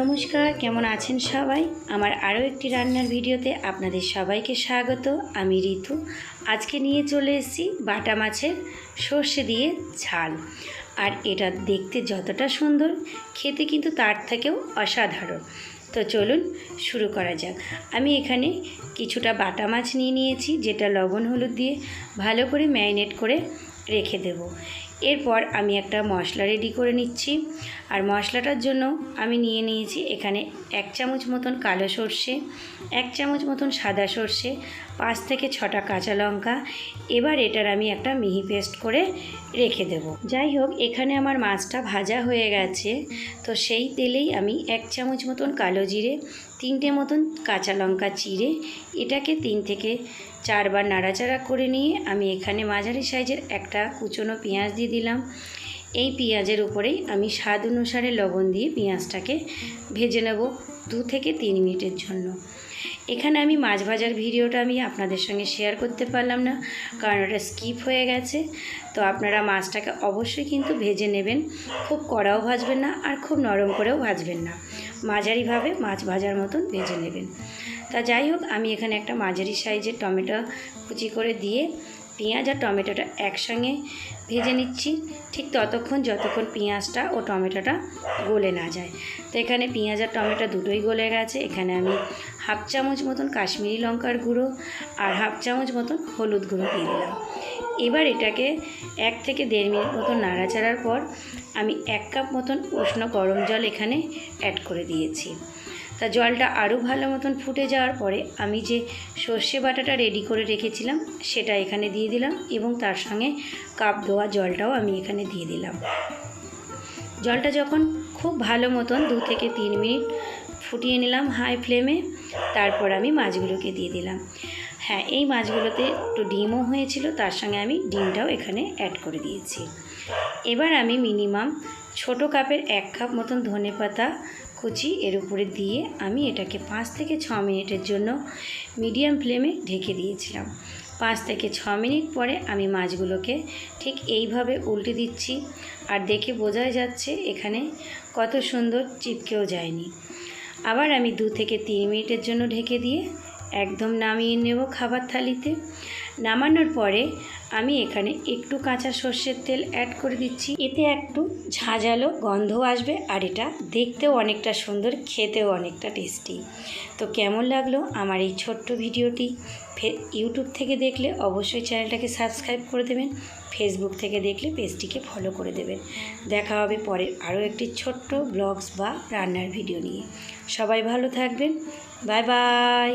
নমস্কার, কেমন আছেন সবাই? আমার আরও একটি রান্নার ভিডিওতে আপনাদের সবাইকে স্বাগত। আমি ঋতু। আজকে নিয়ে চলে এসেছি বাটা মাছের সর্ষে দিয়ে ঝাল। আর এটা দেখতে যতটা সুন্দর, খেতে কিন্তু তার থেকেও অসাধারণ। তো চলুন শুরু করা যাক। আমি এখানে কিছুটা বাটা মাছ নিয়ে নিয়েছি, যেটা লবণ, হলুদ দিয়ে ভালো করে ম্যারিনেট করে রেখে দেব। এরপর আমি একটা মশলা রেডি করে নিচ্ছি। আর মশলাটার জন্য আমি নিয়ে নিয়েছি এখানে এক চামচ মতন কালো সর্ষে, এক চামচ মতন সাদা সর্ষে, পাঁচ থেকে ছটা কাঁচা লঙ্কা। এবার এটার আমি একটা মিহি পেস্ট করে রেখে দেব। যাই হোক, এখানে আমার মাছটা ভাজা হয়ে গেছে। তো সেই তেলেই আমি এক চামচ মতন কালো জিরে, তিনটে মতন কাঁচা লঙ্কা চিড়ে, এটাকে তিন থেকে চারবার নাড়াচাড়া করে নিয়ে আমি এখানে মাঝারি সাইজের একটা কুচনো পেঁয়াজ দিয়ে দিলাম। এই পেঁয়াজের উপরেই আমি স্বাদ অনুসারে লবণ দিয়ে পেঁয়াজটাকে ভেজে নেব দু থেকে তিন মিনিটের জন্য। এখানে আমি মাছ ভাজার ভিডিওটা আমি আপনাদের সঙ্গে শেয়ার করতে পারলাম না, কারণ ওটা স্কিপ হয়ে গেছে। তো আপনারা মাছটাকে অবশ্যই কিন্তু ভেজে নেবেন। খুব কড়াও ভাজবেন না আর খুব নরম করেও ভাজবেন না। মাঝারিভাবে মাছ ভাজার মতন ভেজে নেবেন। তা যাই হোক, আমি এখানে একটা মাঝারি সাইজের টমেটো কুচি করে দিয়ে পেঁয়াজ আর টমেটোটা একসঙ্গে ভেজে নিচ্ছি। ঠিক ততক্ষণ যতক্ষণ পেঁয়াজটা ও টমেটোটা গলে না যায়। তো এখানে পেঁয়াজ আর টমেটো দুটোই গলে গেছে। এখানে আমি হাফ চামচ মতন কাশ্মীরি লঙ্কার গুঁড়ো আর হাফ চামচ মতন হলুদ গুঁড়ো দিয়ে দিলাম। এবার এটাকে এক থেকে দেড় মিনিট মতন নাড়াচাড়ার পর আমি এক কাপ মতন উষ্ণ গরম জল এখানে অ্যাড করে দিয়েছি। তা জলটা আরও ভালো মতন ফুটে যাওয়ার পরে আমি যে সর্ষে বাটাটা রেডি করে রেখেছিলাম, সেটা এখানে দিয়ে দিলাম এবং তার সঙ্গে কাপ দেওয়া জলটাও আমি এখানে দিয়ে দিলাম। জলটা যখন খুব ভালো মতন দু থেকে তিন মিনিট ফুটিয়ে নিলাম হাই ফ্লেমে, তারপর আমি মাছগুলোকে দিয়ে দিলাম। হ্যাঁ এই মাছগুলোতে একটু ডিমও হয়েছিল, তার সঙ্গে আমি ডিমটাও এখানে অ্যাড করে দিয়েছি। এবার আমি মিনিমাম ছোট কাপের এক কাপ মতন ধনে পাতা, কুচি এর উপরে দিয়ে আমি এটাকে পাঁচ থেকে ছ মিনিটের জন্য মিডিয়াম ফ্লেমে ঢেকে দিয়েছিলাম। পাঁচ থেকে ছ মিনিট পরে আমি মাছগুলোকে ঠিক এইভাবে উল্টে দিচ্ছি। আর দেখে বোঝাই যাচ্ছে এখানে কত সুন্দর চিপকেও যায়নি। আবার আমি দু থেকে তিন মিনিটের জন্য ঢেকে দিয়ে একদম নামিয়ে নেব খাবার থালিতে। নামানোর পরে আমি এখানে একটু কাঁচা সর্ষের তেল অ্যাড করে দিচ্ছি। এতে একটু ঝাঁঝালো গন্ধ আসবে আর এটা দেখতেও অনেকটা সুন্দর, খেতেও অনেকটা টেস্টি তো কেমন লাগল আমার এই ছোট্ট ভিডিওটি? ইউটিউব থেকে দেখলে অবশ্যই চ্যানেলটাকে সাবস্ক্রাইব করে দেবেন। ফেসবুক থেকে দেখলে পেজটিকে ফলো করে দেবেন। দেখা হবে পরে আরও একটি ছোট্ট ব্লগস বা রান্নার ভিডিও নিয়ে। সবাই ভালো থাকবেন। Bye bye